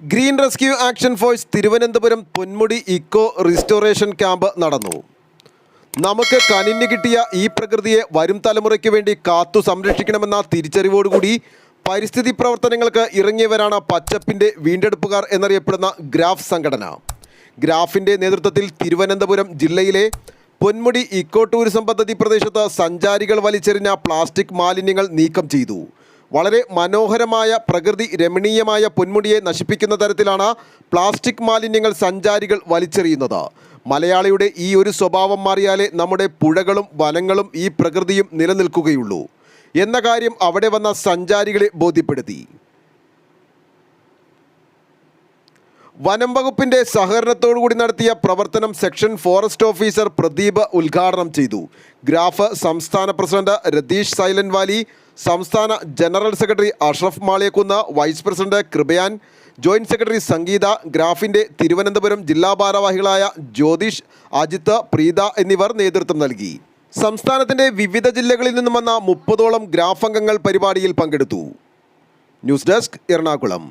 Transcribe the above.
Green rescue action force Thiruvananthapuram Ponmudi eco restoration camp നടന്നു. നമുക്ക് കനിഞ്ഞു കിട്ടിയ ഈ പ്രകൃതിയെ വരും തലമുറയ്ക്ക് വേണ്ടി കാത്തു സംരക്ഷിക്കണമെന്ന തിരിച്ചറിവോടുകൂടി പരിസ്ഥിതി പ്രവർത്തനങ്ങൾക്ക് ഇറങ്ങിയവരാണ് പച്ചപ്പിന്റെ വീണ്ടെടുപ്പുകാർ എന്നറിയപ്പെടുന്ന ഗ്രാഫ് സംഘടന. ഗ്രാഫിന്റെ നേതൃത്വത്തിൽ തിരുവനന്തപുരം ജില്ലയിലെ പൊന്മുടി ഇക്കോ ടൂറിസം പദ്ധതി പ്രദേശത്ത് സഞ്ചാരികൾ വലിച്ചെറിഞ്ഞ പ്ലാസ്റ്റിക് മാലിന്യങ്ങൾ നീക്കം ചെയ്തു. വളരെ മനോഹരമായ പ്രകൃതി രമണീയമായ പൊന്മുടിയെ നശിപ്പിക്കുന്ന തരത്തിലാണ് പ്ലാസ്റ്റിക് മാലിന്യങ്ങൾ സഞ്ചാരികൾ വലിച്ചെറിയുന്നത്. മലയാളിയുടെ ഈ ഒരു സ്വഭാവം മാറിയാലേ നമ്മുടെ പുഴകളും വനങ്ങളും ഈ പ്രകൃതിയും നിലനിൽക്കുകയുള്ളൂ. എന്ന കാര്യം അവിടെ വന്ന സഞ്ചാരികളെ ബോധ്യപ്പെടുത്തി. വനം വകുപ്പിന്റെ സഹകരണത്തോടുകൂടി നടത്തിയ പ്രവർത്തനം സെക്ഷൻ ഫോറസ്റ്റ് ഓഫീസർ പ്രദീപ് ഉദ്ഘാടനം ചെയ്തു. ഗ്രാഫ് സംസ്ഥാന പ്രസിഡന്റ് രതീഷ് സൈലന്റ് വാലി സംസ്ഥാന general secretary Ashraf Maliyakkunnu vice president Kripayan joint secretary Sangeetha ഗ്രാഫിന്റെ തിരുവനന്തപുരം ജില്ലാ ഭാരവാഹികളായ ജ്യോതിഷ് അജിത്ത് പ്രീത എന്നിവർ നേതൃത്വം നൽകി. സംസ്ഥാനത്തിന്റെ വിവിധ ജില്ലകളിൽ നിന്നും വന്ന മുപ്പതോളം ഗ്രാഫ് അംഗങ്ങൾ പരിപാടിയിൽ പങ്കെടുത്തു. News desk Ernakulam.